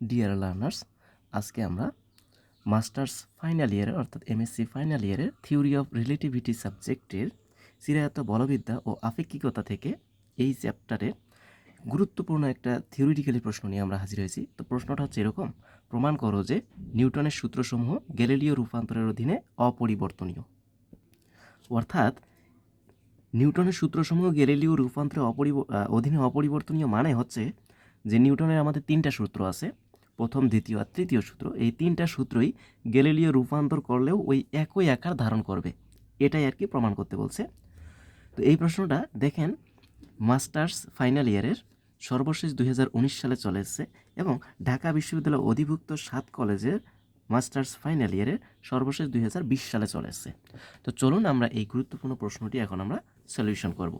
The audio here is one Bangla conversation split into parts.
ডিয়ার লার্নার্স আজকে আমরা মাস্টার্স ফাইনাল ইয়ারের অর্থাৎ এমএসসি ফাইনাল ইয়ারের থিওরি অফ রিলেটিভিটি সাবজেক্টের চিরায়ত বলবিদ্যা ও আপেক্ষিকতা থেকে এই চ্যাপ্টারে গুরুত্বপূর্ণ একটা থিওরিটিক্যালি প্রশ্ন নিয়ে আমরা হাজির হয়েছি। তো প্রশ্নটা হচ্ছে এরকম, প্রমাণ করো যে নিউটনের সূত্রসমূহ গ্যালিলীয় রূপান্তরের অধীনে অপরিবর্তনীয়। অর্থাৎ নিউটনের সূত্রসমূহ গ্যালিলীয় রূপান্তরের অপরিব অধীনে অপরিবর্তনীয় মানে হচ্ছে যে নিউটনের আমাদের তিনটা সূত্র আছে প্রথম, দ্বিতীয় আর তৃতীয় সূত্র। এই তিনটা সূত্রই গ্যালিলীয় রূপান্তর করলেও ওই একই আকার ধারণ করবে। এটাই আর কি প্রমাণ করতে বলছে। তো এই প্রশ্নটা দেখেন, মাস্টার্স ফাইনাল ইয়ারের সর্বশেষ দুই হাজার উনিশ সালে চলে এসেছে এবং ঢাকা বিশ্ববিদ্যালয় অধিভুক্ত সাত কলেজের মাস্টার্স ফাইনাল ইয়ারের সর্বশেষ দুই হাজার বিশ সালে চলে এসেছে। তো চলুন আমরা এই গুরুত্বপূর্ণ প্রশ্নটি এখন আমরা সলিউশন করব।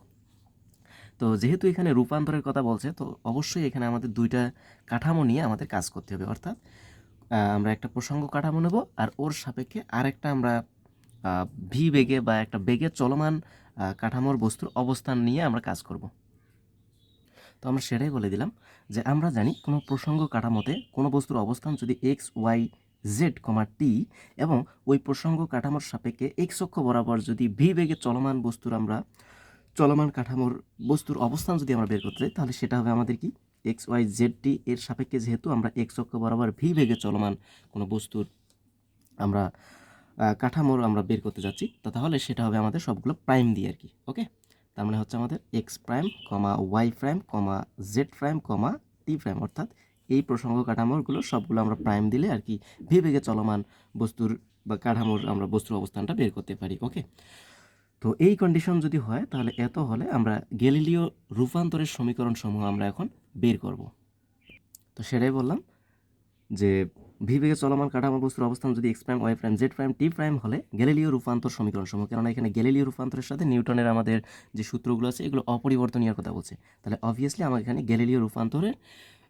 তো যেহেতু এখানে রূপান্তরের কথা বলছে, তো অবশ্যই এখানে আমাদের দুইটা কাঠামো নিয়ে আমাদের কাজ করতে হবে। অর্থাৎ আমরা একটা প্রসঙ্গ কাঠামো নেব আর ওর সাপেক্ষে আরেকটা আমরা ভি বেগে বা একটা বেগে চলমান কাঠামোর বস্তুর অবস্থান নিয়ে আমরা কাজ করব। তো আমরা সেটাই বলে দিলাম যে আমরা জানি কোনো প্রসঙ্গ কাঠামোতে কোনো বস্তুর অবস্থান যদি X, Y, Z, comma, T এবং ওই প্রসঙ্গ কাঠামোর সাপেক্ষে এক্স অক্ষ বরাবর যদি ভি বেগে চলমান বস্তুর আমরা চলমান কাঠামোর বস্তুর অবস্থান যদি আমরা বের করতে চাই তাহলে সেটা হবে আমাদের কি? এক্স ওয়াই জেড টি এর সাপেক্ষে যেহেতু আমরা এক্স অক্ষ বরাবর ভি বেগে চলমান কোনো বস্তুর আমরা কাঠামোর আমরা বের করতে যাচ্ছি, তো তাহলে সেটা হবে আমাদের সবগুলো প্রাইম দিয়ে আর কি, ওকে? তার মানে হচ্ছে আমাদের X prime, comma Y prime, comma Z prime, comma T prime, অর্থাৎ এই প্রসঙ্গ কাঠামোরগুলো সবগুলো আমরা প্রাইম দিলে আর কি ভি বেগে চলমান বস্তুর বা কাঠামোর আমরা বস্তুর অবস্থানটা বের করতে পারি, ওকে? তো এই কন্ডিশন যদি হয়, তাহলে এত হলে আমরা গ্যালিলীয় রূপান্তরের সমীকরণ সমূহ আমরা এখন বের করব। তো সেটাই বললাম যে ভিবেগে চলমান কাঠামো বস্তুর অবস্থান যদি X prime Y prime Z prime T prime হলে গ্যালিলীয় রূপান্তর সমীকরণ সমূহ, কেননা এখানে গ্যালিলীয় রূপান্তরের সাথে নিউটনের আমাদের যে সূত্রগুলো আছে, এগুলো অপরিবর্তনীয় কথা বলছে। তাহলে অবভিয়াসলি আমার এখানে গ্যালিলীয় রূপান্তরের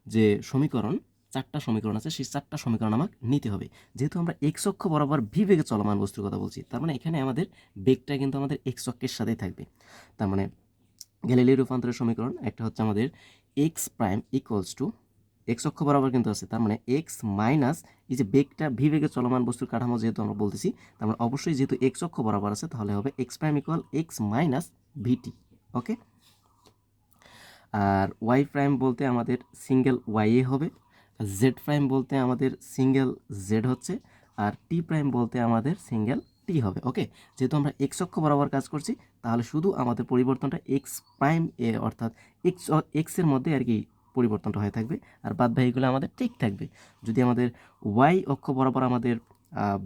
যে সমীকরণ চারটা সমীকরণ আছে, সেই চারটা সমীকরণ আমাকে নিতে হবে। যেহেতু আমরা এক্স অক্ষ বরাবর ভি বেগে চলমান বস্তুর কথা বলছি, তার মানে এখানে আমাদের বেগটা কিন্তু আমাদের এক্স অক্ষের সাথেই থাকবে। তার মানে গ্যালিলীয় রূপান্তরের সমীকরণ, একটা হচ্ছে আমাদের X prime equals to X অক্ষ বরাবর কিন্তু আছে, তার মানে এক্স মাইনাস এই যে বেগটা ভি বেগে চলমান বস্তুর কাঠামো যেহেতু আমরা বলতেছি, তার মানে অবশ্যই যেহেতু এক্স অক্ষ বরাবর আছে, তাহলে হবে x prime equal x minus vt okay আর ওয়াই প্রাইম বলতে আমাদের সিঙ্গেল ওয়াইএ হবে জেড প্রাইম বলতে আমাদের সিঙ্গেল জেড হচ্ছে আর টি প্রাইম বলতে আমাদের সিঙ্গেল টি হবে ওকে যেহেতু আমরা এক্স অক্ষ বরাবর কাজ করছি, তাহলে শুধু আমাদের পরিবর্তনটা এক্স প্রাইম এ, অর্থাৎ এক্স এক্সের মধ্যে আর কি পরিবর্তনটা হয়ে থাকবে, আর বাদ বাকিগুলো আমাদের ঠিক থাকবে। যদি আমাদের ওয়াই অক্ষ বরাবর আমাদের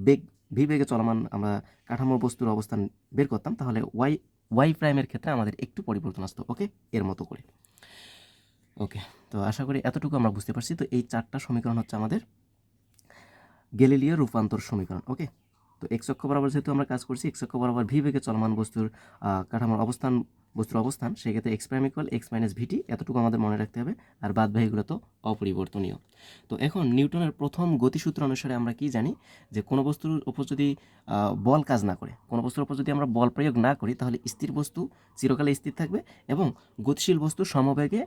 বেগ ভি বেগে চলমান আমরা কাঠামোর বস্তুর অবস্থান বের করতাম, তাহলে ওয়াই ওয়াই প্রাইমের ক্ষেত্রে আমাদের একটু পরিবর্তন আসতো ওকে এর মতো করে। ওকে, তো আশা করি এতটুকু আমরা বুঝতে পারছি। তো এই চারটা সমীকরণ হচ্ছে আমাদের গ্যালিলীয় রূপান্তর সমীকরণ, ওকে? তো এক্স অক্ষ বরাবর যেহেতু আমরা কাজ করছি এক্স অক্ষ বরাবর ভি বেগে চলমান বস্তুর কাঠামোর অবস্থান, বস্তুর অবস্থান, সেক্ষেত্রে X prime equal X minus VT এতটুকু আমাদের মনে রাখতে হবে। আর বাদ বাকিগুলো তো অপরিবর্তনীয়। তো এখন নিউটনের প্রথম গতিসূত্র অনুসারে আমরা কি জানি? যে কোনো বস্তুর উপর যদি বল কাজ না করে, কোনো বস্তুর উপর যদি আমরা বল প্রয়োগ না করি, তাহলে স্থির বস্তু চিরকালে স্থির থাকবে এবং গতিশীল বস্তু সমবেগে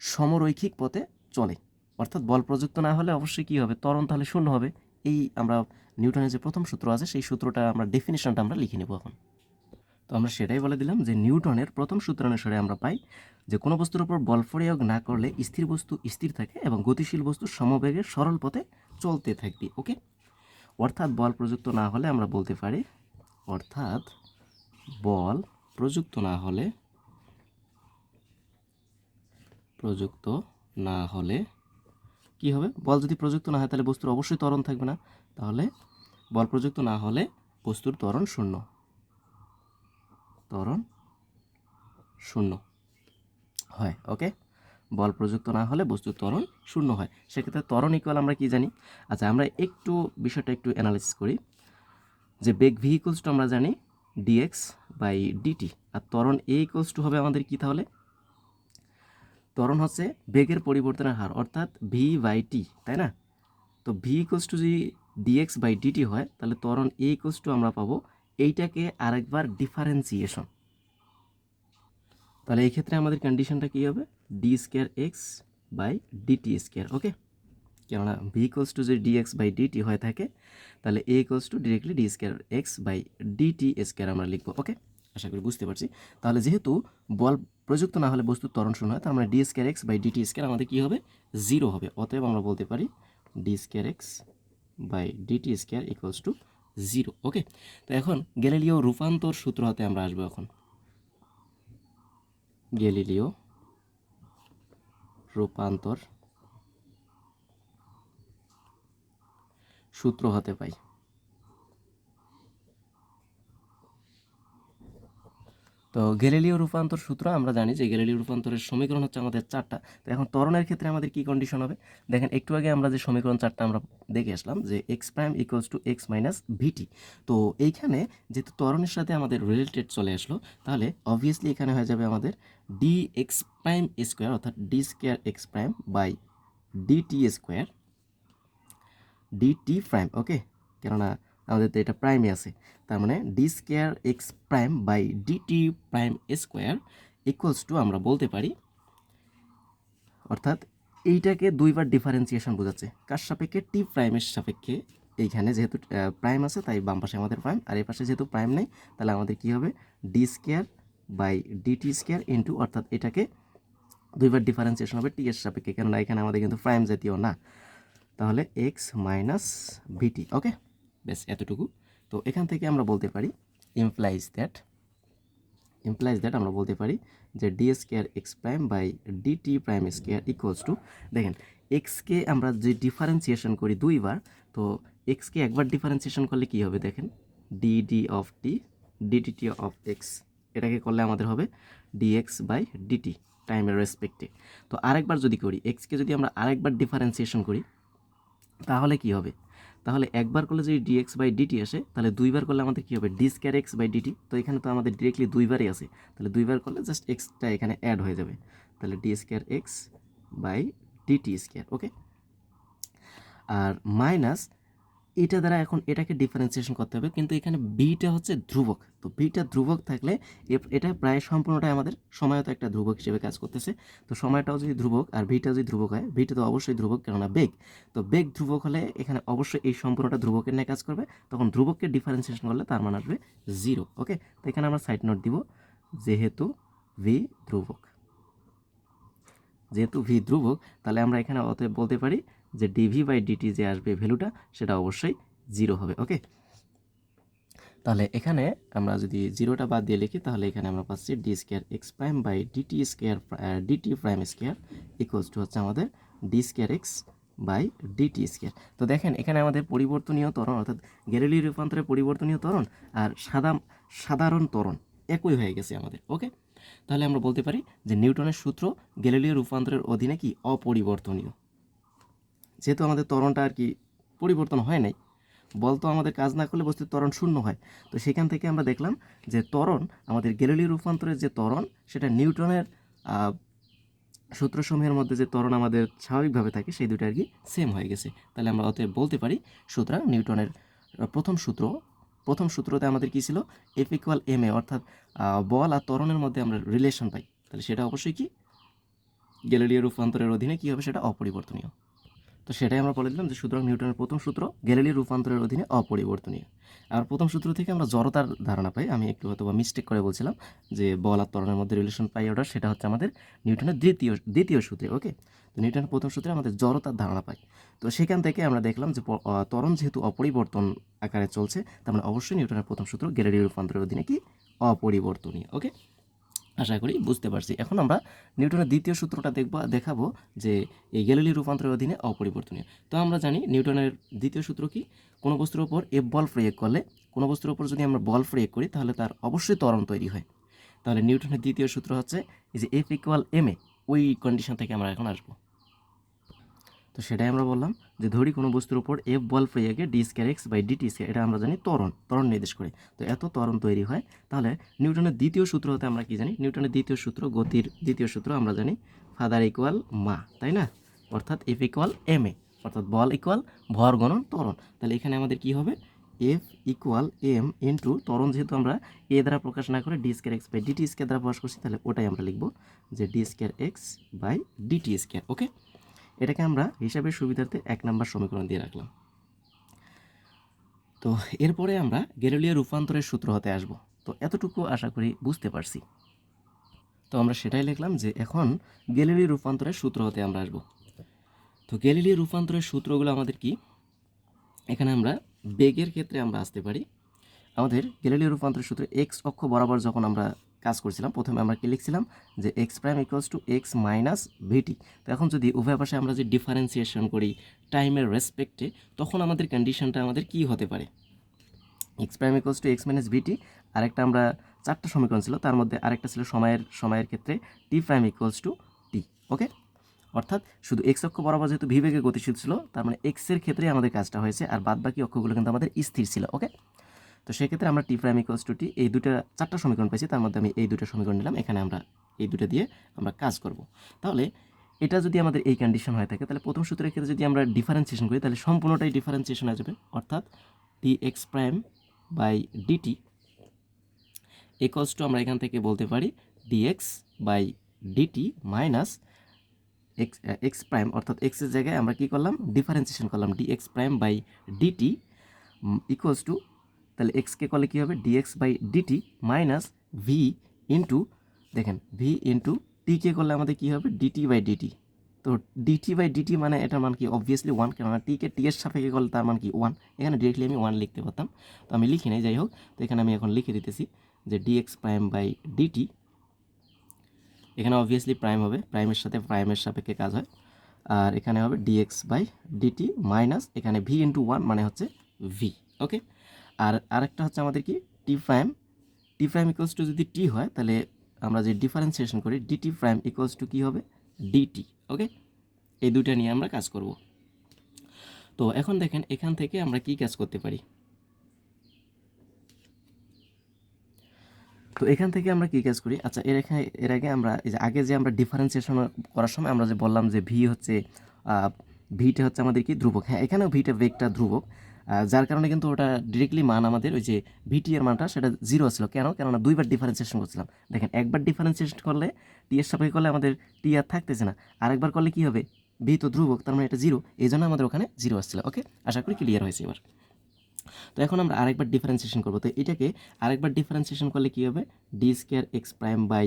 সমরৈখিক পথে চলে। অর্থাৎ বল প্রযুক্ত না হলে অবশ্যই কী হবে? ত্বরণ তাহলে শূন্য হবে। এই আমরা নিউটনের যে প্রথম সূত্র আছে, সেই সূত্রটা আমরা ডেফিনেশনটা আমরা লিখে নেব এখন। তো আমরা সেটাই বলে দিলাম যে নিউটনের প্রথম সূত্র অনুসারে আমরা পাই যে কোনো বস্তুর উপর বল প্রয়োগ না করলে স্থির বস্তু স্থির থাকে এবং গতিশীল বস্তু সমবেগে সরল পথে চলতে থাকবে, ওকে? অর্থাৎ বল প্রযুক্ত না হলে আমরা বলতে পারি, অর্থাৎ বল প্রযুক্ত না হলে প্রযুক্ত না হলে কি হবে? বল যদি প্রযুক্ত না হয়, তাহলে বস্তুর অবশ্যই ত্বরণ থাকবে না। তাহলে বল প্রযুক্ত না হলে বস্তুর ত্বরণ শূন্য। ত্বরণ শূন্য হয় ওকে বল প্রযুক্ত না হলে বস্তুর ত্বরণ শূন্য হয়। সেক্ষেত্রে ত্বরণ ইকুয়াল আমরা কি জানি? আচ্ছা আমরা একটু বিষয়টা একটু অ্যানালাইসিস করি। যে বেগ ভেহিকলস টু আমরা জানি ডিএক্স বাই ডিটি আর ত্বরণ এ ইকুয়ালস টু হবে আমাদের কি তাহলে? ত্বরণ হচ্ছে বেগের পরিবর্তনের হার, অর্থাৎ ভি বাই টি তাই না? তো ভি ইকুয়ালস টু যদি ডিএক্স বাই ডিটি হয়, তাহলে ত্বরণ এ ইকুয়ালস টু আমরা পাবো এইটাকে আরেকবার ডিফারেন্সিয়েশন তাহলে এই ক্ষেত্রে আমাদের কন্ডিশনটা কী হবে? D square X by DT square okay কেননা ভি ইকোয়ালস টু যদি ডি এক্স বাই ডিটি হয়ে থাকে, তাহলে A equals to directly D square X by DT square আমরা লিখব ওকে আশা করি বুঝতে পারছি। তাহলে যেহেতু বল প্রযুক্ত না হলে বস্তুর ত্বরণ শূন্য হয়, তার মানে D square X by DT square আমাদের কী হবে? জিরো হবে। অতএব আমরা বলতে পারি D square X by DT square equals to zero okay তো এখন গ্যালিলিও রূপান্তর সূত্র হাতে আমরা আসব এখন। গ্যালিলিও রূপান্তর সূত্র হতে পাই। তো গ্যালিলিও রূপান্তর সূত্র, আমরা জানি যে গ্যালিলিও রূপান্তরের সমীকরণ হচ্ছে আমাদের চারটা। তো এখন ত্বরণের ক্ষেত্রে আমাদের কি কন্ডিশন হবে? দেখেন, একটু আগে আমরা যে সমীকরণ চারটা আমরা দেখে আসলাম যে X prime equals to X minus VT তো এইখানে যেহেতু ত্বরণের সাথে আমাদের রিলেটেড চলে আসলো, তাহলে অবভিয়াসলি এখানে হয়ে যাবে আমাদের ডি এক্স প্রাইম স্কোয়ার অর্থাৎ D square X prime by D DT square DT prime okay কেননা আমাদের তো এটা প্রাইমে আছে। তার মানে D square X prime by DT prime square equals to আমরা বলতে পারি, অর্থাৎ এইটাকে দুইবার ডিফারেন্সিয়েশন বোঝাচ্ছে। কার সাপেক্ষে? টি প্রাইমের সাপেক্ষে। এইখানে যেহেতু প্রাইম আছে, তাই বাম পাশে আমাদের প্রাইম আর এই পাশে যেহেতু প্রাইম নেই, তাহলে আমাদের কী হবে? D square by DT square into অর্থাৎ এটাকে দুইবার ডিফারেন্সিয়েশন হবে টি এর সাপেক্ষে, কেননা এখানে আমাদের কিন্তু প্রাইম জাতীয় না। তাহলে এক্স মাইনাস ভিটি ওকে ব্যাস, এতটুকু। তো এখান থেকে আমরা বলতে পারি ইমপ্লাইজ দ্যাট ইমপ্লাইজ দ্যাট আমরা বলতে পারি যে D square X prime by DT prime square equals to দেখেন এক্সকে আমরা যে ডিফারেন্সিয়েশন করি দুইবার, তো এক্সকে একবার ডিফারেন্সিয়েশন করলে কি হবে দেখেন? DD of T DDT of X এটাকে করলে আমাদের হবে ডিএক্স বাই ডিটি টাইমের রেসপেক্টে তো আরেকবার যদি করি এক্সকে যদি আমরা আরেকবার ডিফারেন্সিয়েশন করি, তাহলে কি হবে? তাহলে একবার করলে যদি ডিএক্স বাই ডিটি আসে, তাহলে দুইবার করলে আমাদের কী হবে? D square X by DT তো এখানে তো আমাদের ডিরেক্টলি দুইবারই আছে। তাহলে দুইবার করলে জাস্ট এক্সটা এখানে অ্যাড হয়ে যাবে। তাহলে D square X by DT square okay R minus এটা দ্বারা এখন এটাকে ডিফারেন্সিয়েশন করতে হবে। কিন্তু এখানে বিটা হচ্ছে ধ্রুবক। তো বিটা ধ্রুবক থাকলে এটা প্রায় সম্পূর্ণটাই আমাদের সময়ত একটা ধ্রুবক হিসেবে কাজ করতেছে। তো সময়টাও যদি ধ্রুবক আর ভিটা যদি ধ্রুবক হয় ভিটা তো অবশ্যই ধ্রুবক, কেননা বেগ। তো বেগ ধ্রুবক হলে এখানে অবশ্যই এই সম্পূর্ণটা ধ্রুবকের নিয়ে কাজ করবে। তখন ধ্রুবককে ডিফারেন্সিয়েশন করলে তার মান আসবে জিরো ওকে তো এখানে আমরা সাইড নোট দিব, যেহেতু ভি ধ্রুবক। যেহেতু ভি ধ্রুবক, তাহলে আমরা এখানে অতএব বলতে পারি যে ডিভি বাই ডিটি যে আসবে ভ্যালুটা, সেটা অবশ্যই জিরো হবে ওকে তাহলে এখানে আমরা যদি জিরোটা বাদ দিয়ে লিখি, তাহলে এখানে আমরা পাচ্ছি D square X prime by DT square DT prime square equals to হচ্ছে আমাদের D square X by DT square তো দেখেন, এখানে আমাদের পরিবর্তনীয় তরণ অর্থাৎ গ্যালিলি রূপান্তরের পরিবর্তনীয় তরণ আর সাদা, সাধারণ তরণ একই হয়ে গেছে আমাদের ওকে তাহলে আমরা বলতে পারি যে নিউটনের সূত্র গ্যালিলীয় রূপান্তরের অধীনে কি? অপরিবর্তনীয়। যেহেতু আমাদের তরণটা আর কি পরিবর্তন হয় নাই বল তো আমাদের কাজ না করলে বস্তুর ত্বরণ শূন্য হয়। তো সেখান থেকে আমরা দেখলাম যে ত্বরণ, আমাদের গ্যালিলীয় রূপান্তরের যে ত্বরণ, সেটা নিউটনের সূত্রসমূহের মধ্যে যে ত্বরণ আমাদের স্বাভাবিকভাবে থাকে, সেই দুটো আর কি সেম হয়ে গেছে। তাহলে আমরা অতএব বলতে পারি, সুতরাং নিউটনের প্রথম সূত্র, প্রথম সূত্রতে আমাদের কী ছিল? এফ ইকুয়াল এম এ অর্থাৎ বল আর ত্বরণের মধ্যে আমরা রিলেশন পাই। তাহলে সেটা অবশ্যই কি? গ্যালিলীয় রূপান্তরের অধীনে কী হবে? সেটা অপরিবর্তনীয়। তো সেটাই আমরা বলে দিলাম যে সুতরাং নিউটনের প্রথম সূত্র গ্যালিলীয় রূপান্তরের অধীনে অপরিবর্তনীয়। আর প্রথম সূত্র থেকে আমরা জড়তার ধারণা পাই। আমি একটু হয়তো বা মিস্টেক করে বলছিলাম যে বল আর ত্বরণের মধ্যে রিলেশন পাই ওটা সেটা হচ্ছে আমাদের নিউটনের দ্বিতীয় দ্বিতীয় সূত্রে ওকে তো নিউটনের প্রথম সূত্রে আমাদের জড়তার ধারণা পাই। তো সেখান থেকে আমরা দেখলাম যে ত্বরণ যেহেতু অপরিবর্তন আকারে চলছে, তার মানে অবশ্যই নিউটনের প্রথম সূত্র গ্যালিলীয় রূপান্তরের অধীনে কি? অপরিবর্তনীয় ওকে আশা করি বুঝতে পারছি। এখন আমরা নিউটনের দ্বিতীয় সূত্রটা দেখব, দেখাবো যে এই গ্যালিলি রূপান্তরের অধীনে অপরিবর্তনীয়। তো আমরা জানি নিউটনের দ্বিতীয় সূত্র কি? কোনো বস্তুর ওপর এ বল প্রয়োগ করলে, কোনো বস্তুর ওপর যদি আমরা বল প্রয়োগ করি, তাহলে তার অবশ্যই ত্বরণ তৈরি হয়। তাহলে নিউটনের দ্বিতীয় সূত্র হচ্ছে যে এফ ইকুয়াল এম এ ওই কন্ডিশন থেকে আমরা এখন আসব। তো সেটাই আমরা বললাম যে ধরি কোনো বস্তুর উপর এফ বল প্রয়োগে D square X by DT square এটা আমরা জানি ত্বরণ ত্বরণ নির্দেশ করে। তো এত ত্বরণ তৈরি হয়, তাহলে নিউটনের দ্বিতীয় সূত্র হতে আমরা কি জানি? নিউটনের দ্বিতীয় সূত্র গতির দ্বিতীয় সূত্র আমরা জানি ফাদার ইকুয়াল মা, তাই না? অর্থাৎ এফ ইকুয়াল এম এ অর্থাৎ বল ইকুয়াল ভর গণন ত্বরণ। তাহলে এখানে আমাদের কি হবে? এফ ইকুয়াল এম ইন্টু ত্বরণ যেহেতু আমরা এ দ্বারা প্রকাশ না করে D square X by DT square দ্বারা প্রকাশ করছি, তাহলে ওটাই আমরা লিখব যে D square X by DT square okay এটাকে আমরা হিসাবের সুবিধার্থে এক নাম্বার সমীকরণ দিয়ে রাখলাম। তো এরপরে আমরা গ্যালিলিও রূপান্তরের সূত্র হতে আসব। তো এতটুকু আশা করি বুঝতে পারছি। তো আমরা সেটাই লিখলাম যে এখন গ্যালিলিও রূপান্তরের সূত্র হতে আমরা আসব। তো গ্যালিলিও রূপান্তরের সূত্রগুলো আমাদের কি? এখানে আমরা বেগের ক্ষেত্রে আমরা আসতে পারি। আমাদের গ্যালিলিও রূপান্তরের সূত্রে এক্স অক্ষ বরাবর যখন আমরা কাজ করছিলাম, প্রথমে আমরা কি লিখছিলাম যে X prime equals to X minus VT তো এখন যদি উভয় পাশে আমরা যে ডিফারেন্সিয়েশন করি টাইমের রেসপেক্টে তখন আমাদের কন্ডিশনটা আমাদের কি হতে পারে? X prime equals to X minus VT আরেকটা আমরা চারটা সমীকরণ ছিল, তার মধ্যে আরেকটা ছিল সময়ের সময়ের ক্ষেত্রে T prime equals to T okay অর্থাৎ শুধু এক্স অক্ষ বরাবর যেহেতু ভিবেগে গতিশীল ছিল, তার মানে এক্সের ক্ষেত্রে আমাদের কাজটা হয়েছে, আর বাদ বাকি অক্ষগুলো কিন্তু আমাদের স্থির ছিল ওকে তো সেক্ষেত্রে আমরা T prime equals to T এই দুটো চারটা সমীকরণ পেয়েছি তার মধ্যে আমি এই দুটো সমীকরণ নিলাম, এখানে আমরা এই দুটো দিয়ে আমরা কাজ করব। তাহলে এটা যদি আমাদের এই কন্ডিশন হয়ে থাকে, তাহলে প্রথম সূত্রের ক্ষেত্রে যদি আমরা ডিফারেন্সিয়েশন করি, তাহলে সম্পূর্ণটাই ডিফারেন্সিয়েশন যাবে, অর্থাৎ T X prime by DT equals to আমরা এখান থেকে বলতে পারি DX by DT minus X X prime অর্থাৎ এক্সের জায়গায় আমরা কী করলাম? ডিফারেন্সিয়েশন করলাম DX prime by DT equals to তাহলে এক্সকে করলে কী হবে? DX by DT minus V into দেখেন ভি ইন্টু টিকে করলে আমাদের কী হবে? ডিটি বাই ডিটি তো ডিটি বাই ডিটি মানে এটার মান কি? অবভিয়াসলি ওয়ান কেননা টিকে টি এর সাপেক্ষে করলে তার মান কি? ওয়ান এখানে ডিরেক্টলি আমি ওয়ান লিখতে পারতাম। তো আমি লিখি নাই, যাই হোক। তো এখানে আমি এখন লিখে দিতেছি যে ডিএক্স প্রাইম বাই ডিটি এখানে অবভিয়াসলি প্রাইম হবে। প্রাইমের সাথে প্রাইমের সাপেক্ষে কাজ হয়। আর এখানে হবে ডিএক্স বাই ডিটি মাইনাস এখানে ভি ইন্টু ওয়ান মানে হচ্ছে ভি ওকে আর আরেকটা হচ্ছে আমাদের কি? T prime T prime equals to যদি টি হয়, তাহলে আমরা যে ডিফারেন্সিয়েশন করি ডিটি প্রাইম ইকুয়ালস টু কী হবে? ডিটি ওকে এই দুইটা নিয়ে আমরা কাজ করব। তো এখন দেখেন, এখান থেকে আমরা কি কাজ করতে পারি? তো এখান থেকে আমরা কি কাজ করি? আচ্ছা এর এখানে, এর আগে আমরা, এই যে আগে যে আমরা ডিফারেন্সিয়েশন করার সময় আমরা যে বললাম যে ভি হচ্ছে ভিটা হচ্ছে আমাদের কি? ধ্রুবক। হ্যাঁ এখানেও ভিটা বেগটা ধ্রুবক। যার কারণে কিন্তু ওটা ডিরেক্টলি মান আমাদের ওই যে ভিটি এর মানটা সেটা জিরো ছিল। কেন? কেননা দুইবার ডিফারেন্সিয়েশন করছিলাম। দেখেন, একবার ডিফারেন্সিয়েশন করলে টি এর সাপেক্ষে করলে আমাদের টি আর থাকতেছে না। আরেকবার করলে কি হবে? ভি তো ধ্রুবক, তার মানে এটা জিরো এই জন্য আমাদের ওখানে জিরো আসছিল ওকে আশা করি ক্লিয়ার হয়েছে এবার। তো এখন আমরা আরেকবার ডিফারেন্সিয়েশন করব। তো এটাকে আরেকবার ডিফারেন্সিয়েশন করলে কী হবে? D square X prime by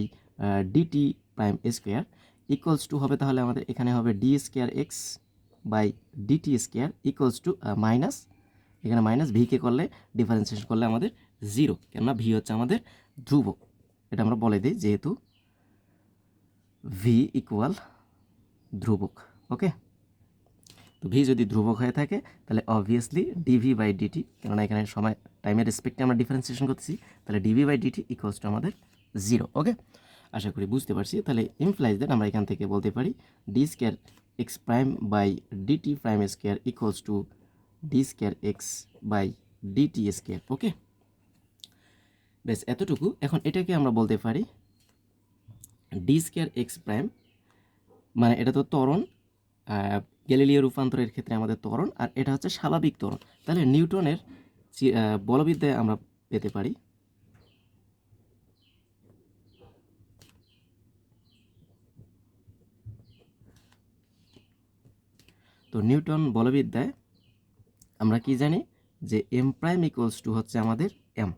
DT prime square equals to হবে তাহলে আমাদের এখানে হবে D square X by DT square equals to minus এখানে মাইনাস ভিকে করলে ডিফারেন্সিয়েশন করলে আমাদের জিরো কেননা ভি হচ্ছে আমাদের ধ্রুবক। এটা আমরা বলে দিই, যেহেতু ভি ইকুয়াল ধ্রুবক ওকে তো ভি যদি ধ্রুবক হয়ে থাকে, তাহলে অবভিয়াসলি ডিভি বাই ডিটি কেননা এখানে সময় টাইমের রেসপেক্টে আমরা ডিফারেন্সিয়েশন করতেছি, তাহলে DV by DT equals to আমাদের জিরো ওকে আশা করি বুঝতে পারছি। তাহলে ইমপ্লাইজ দ্যাট আমরা এখান থেকে বলতে পারি D square X prime by DT prime square equals to D square X by DT square okay ব্যাস এতটুকু। এখন এটাকে আমরা বলতে পারি ডি স্কোয়ার এক্স প্রাইম মানে এটা তো ত্বরণ গ্যালিলিও রূপান্তরের ক্ষেত্রে আমাদের ত্বরণ, আর এটা হচ্ছে স্বাভাবিক ত্বরণ। তাহলে নিউটনের বলবিদ্যায় আমরা পেতে পারি তো নিউটন বলবিদ্যায় আমরা কি জানি যে এম প্রাইম ইকুয়ালস টু হচ্ছে আমাদের এম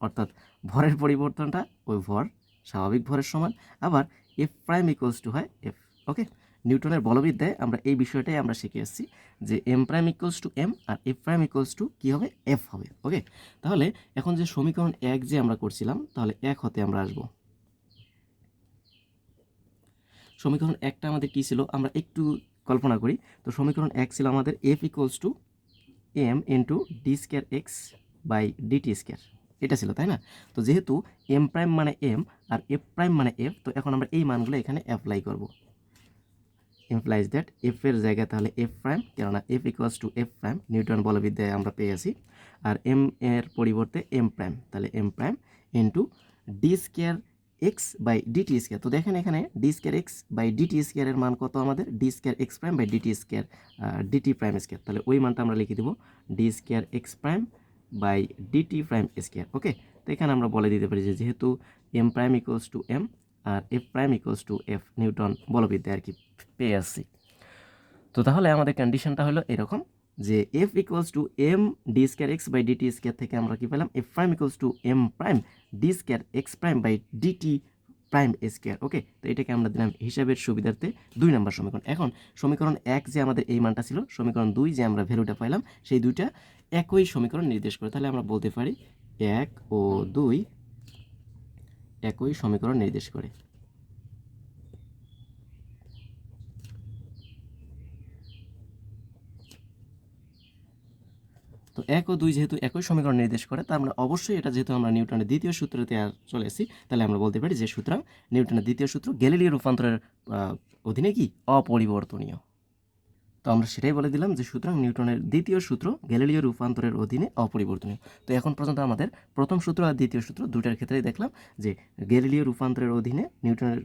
অর্থাৎ ভরের পরিবর্তনটা ওই ভর স্বাভাবিক ভরের সমান, আবার এফ প্রাইম ইকুয়ালস টু হয় এফ ওকে নিউটনের বলবিদ্যায় আমরা এই বিষয়টাই আমরা শিখে এসেছি যে M prime equals to M R F prime equals to কী হবে? এফ হবে। ওকে তাহলে এখন যে সমীকরণ এক যে আমরা করছিলাম, তাহলে এক হতে আমরা আসব। সমীকরণ একটা আমাদের কী ছিল? আমরা একটু কল্পনা করি। তো সমীকরণ এক ছিল আমাদের F equals to M into D square X by DT square এটা ছিল, তাই না? তো যেহেতু এম প্রাইম মানে এম আর এফ প্রাইম মানে এফ তো এখন আমরা এই মানগুলো এখানে অ্যাপ্লাই করব। ইমপ্লাইজ দ্যাট এফ এর জায়গায় তাহলে এফ প্রাইম কেননা F equals to F prime Newton বলবিদ্যায় আমরা পেয়ে আছি। আর এম এর পরিবর্তে এম প্রাইম তাহলে M prime into D square X by DT square তো দেখেন এখানে D square X by DT স্কোয়ারের মান কত আমাদের? D square X prime by DT square DT prime square তাহলে ওই মানটা আমরা লিখে দেবো D square X prime by DT prime square okay তো এখানে আমরা বলে দিতে পারি যে যেহেতু M prime equals to M R F prime equals to F Newton বলবিদ্যা আর কি পেয়ে আসছি। তো তাহলে আমাদের কন্ডিশনটা হলো এরকম। যে F equals to M D square X by DT square থেকে আমরা কি পেলাম? F prime equals to M prime D square X prime by DT prime square okay তো এটাকে আমরা দিলাম হিসাবের সুবিধার্থে দুই নম্বর সমীকরণ। এখন সমীকরণ এক যে আমাদের এই মানটা ছিল, সমীকরণ দুই যে আমরা ভ্যালুটা পাইলাম, সেই দুইটা একই সমীকরণ নির্দেশ করে। তাহলে আমরা বলতে পারি এক ও দুই একই সমীকরণ নির্দেশ করে। তো এক ও দুই যেহেতু একই সমীকরণ নির্দেশ করে তা আমরা অবশ্যই এটা যেহেতু আমরা নিউটনের দ্বিতীয় সূত্রতে চলে এসেছি, তাহলে আমরা বলতে পারি যে সুতরাং নিউটনের দ্বিতীয় সূত্র গ্যালিলিও রূপান্তরের অধীনে কি? অপরিবর্তনীয়। তো আমরা সেটাই বলে দিলাম যে সুতরাং নিউটনের দ্বিতীয় সূত্র গ্যালিলিও রূপান্তরের অধীনে অপরিবর্তনীয়। তো এখন পর্যন্ত আমাদের প্রথম সূত্র আর দ্বিতীয় সূত্র দুটার ক্ষেত্রেই দেখলাম যে গ্যালিলিও রূপান্তরের অধীনে নিউটনের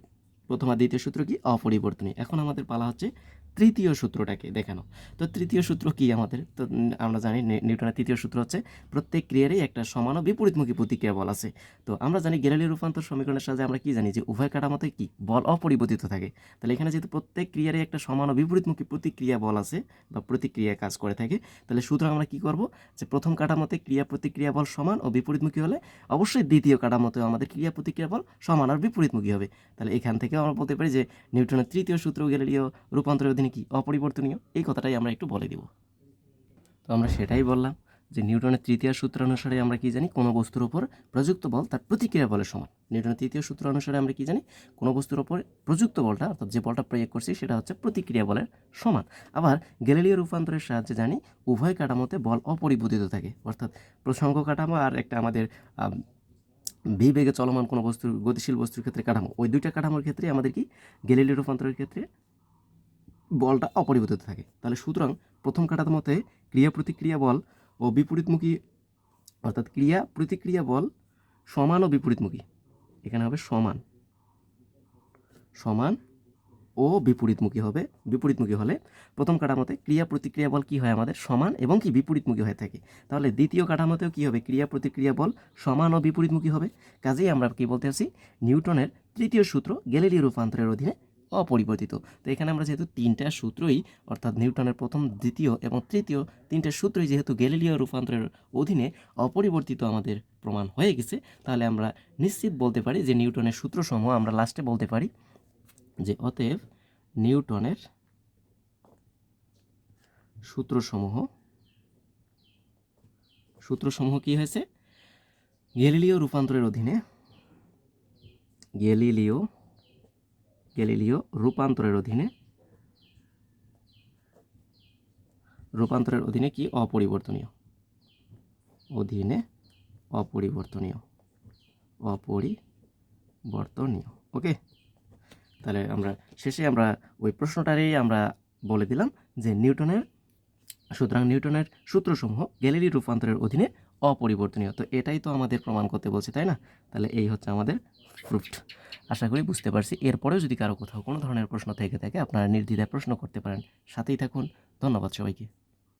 প্রথম আর দ্বিতীয় সূত্র কি? অপরিবর্তনীয়। এখন আমাদের পালা হচ্ছে তৃতীয় সূত্রটাকে দেখানো। তো তৃতীয় সূত্র কি আমাদের? তো আমরা জানি নিউটনের তৃতীয় সূত্র হচ্ছে, প্রত্যেক ক্রিয়ারই একটা সমান ও বিপরীতমুখী প্রতিক্রিয়া বল আছে। তো আমরা জানি গ্যালিলিও রূপান্তর সমীকরণের সাহায্যে আমরা কি জানি যে উভয় কাঠামোতে কি বল অপরিবর্তিত থাকে। তাহলে এখানে যেহেতু প্রত্যেক ক্রিয়ারই একটা সমান ও বিপরীতমুখী প্রতিক্রিয়া বল আছে বা প্রতিক্রিয়া কাজ করে থাকে, তাহলে সুতরাং আমরা কি করব? যে প্রথম কাঠামোতে ক্রিয়া প্রতিক্রিয়া বল সমান ও বিপরীতমুখী হলে অবশ্যই দ্বিতীয় কাঠামোতেও আমাদের ক্রিয়া প্রতিক্রিয়া বল সমান আর বিপরীতমুখী হবে। তাহলে এখান থেকেও আমরা বলতে পারি যে নিউটনের তৃতীয় সূত্র গ্যালিলিও রূপান্তরের অধীনে কি অপরিবর্তনীয়? এই কথাটাই আমরা একটু বলে দিব। তো আমরা সেটাই বললাম যে নিউটনের তৃতীয় সূত্র অনুসারে আমরা কি জানি কোনো বস্তুর ওপর প্রযুক্ত বল তার প্রতিক্রিয়া বলের সমান। নিউটনের তৃতীয় সূত্র অনুসারে আমরা কি জানি কোনো বস্তুর ওপর প্রযুক্ত বলটা অর্থাৎ যে বলটা প্রয়োগ করছি সেটা হচ্ছে প্রতিক্রিয়া বলের সমান। আবার গ্যালিলীয় রূপান্তরের সাহায্যে জানি উভয় কাঠামোতে বল অপরিবর্তিত থাকে। অর্থাৎ প্রসঙ্গ কাঠামো আর একটা আমাদের আম, ভি বেগে চলমান কোনো বস্তুর গতিশীল বস্তুর ক্ষেত্রে কাঠামো। ওই দুইটা কাঠামোর ক্ষেত্রে আমাদের কি গ্যালিলীয় রূপান্তরের ক্ষেত্রে বলটা অপরিবর্তিত থাকে। তাহলে সুতরাং প্রথম কাঠামোতে ক্রিয়া প্রতিক্রিয়া বল ও বিপরীতমুখী অর্থাৎ ক্রিয়া প্রতিক্রিয়া বল সমান ও বিপরীতমুখী। এখানে হবে সমান। সমান ও বিপরীতমুখী হবে। বিপরীতমুখী হলে প্রথম কাঠামোতে ক্রিয়া প্রতিক্রিয়া বল কি হয় আমাদের? সমান এবং কি বিপরীতমুখী হয়ে থাকে। তাহলে দ্বিতীয় কাঠামোতেও কি হবে? ক্রিয়া প্রতিক্রিয়া বল সমান ও বিপরীতমুখী হবে। কাজেই আমরা কি বলতে আছি? নিউটনের তৃতীয় সূত্র গ্যালিলিও রূপান্তরের অধীনে অপরিবর্তিত। তো এখানে আমরা যেহেতু তিনটা সূত্রই, অর্থাৎ নিউটনের প্রথম, দ্বিতীয় এবং তৃতীয় তিনটা সূত্রই যেহেতু গ্যালিলিও রূপান্তরের অধীনে অপরিবর্তিত আমাদের প্রমাণ হয়ে গেছে, তাহলে আমরা নিশ্চিত বলতে পারি যে নিউটনের সূত্রসমূহ আমরা লাস্টে বলতে পারি যে অতএব নিউটনের সূত্রসমূহ সূত্রসমূহ কি হয়েছে? গ্যালিলিও রূপান্তরের অধীনে, গ্যালিলিও গ্যালিলিও রূপান্তরের অধীনে রূপান্তরের অধীনে কি অপরিবর্তনীয়? অধীনে অপরিবর্তনীয়। অপরিবর্তনীয়। ওকে? তাহলে আমরা শেষে আমরা ওই প্রশ্নটারই আমরা বলে দিলাম যে নিউটনের, সুতরাং নিউটনের সূত্রসমূহ গ্যালিলি রূপান্তরের অধীনে অপরিবর্তনীয়। তো এটাই তো আমাদের প্রমাণ করতে বলছে, তাই না? তাহলে এই হচ্ছে আমাদের প্রুফড আশা করি বুঝতে পারছি। এরপরেও যদি কারও কোথাও কোনো ধরনের প্রশ্ন থেকে থাকে, আপনারা নির্দ্বিধায় প্রশ্ন করতে পারেন। সাথেই থাকুন। ধন্যবাদ সবাইকে।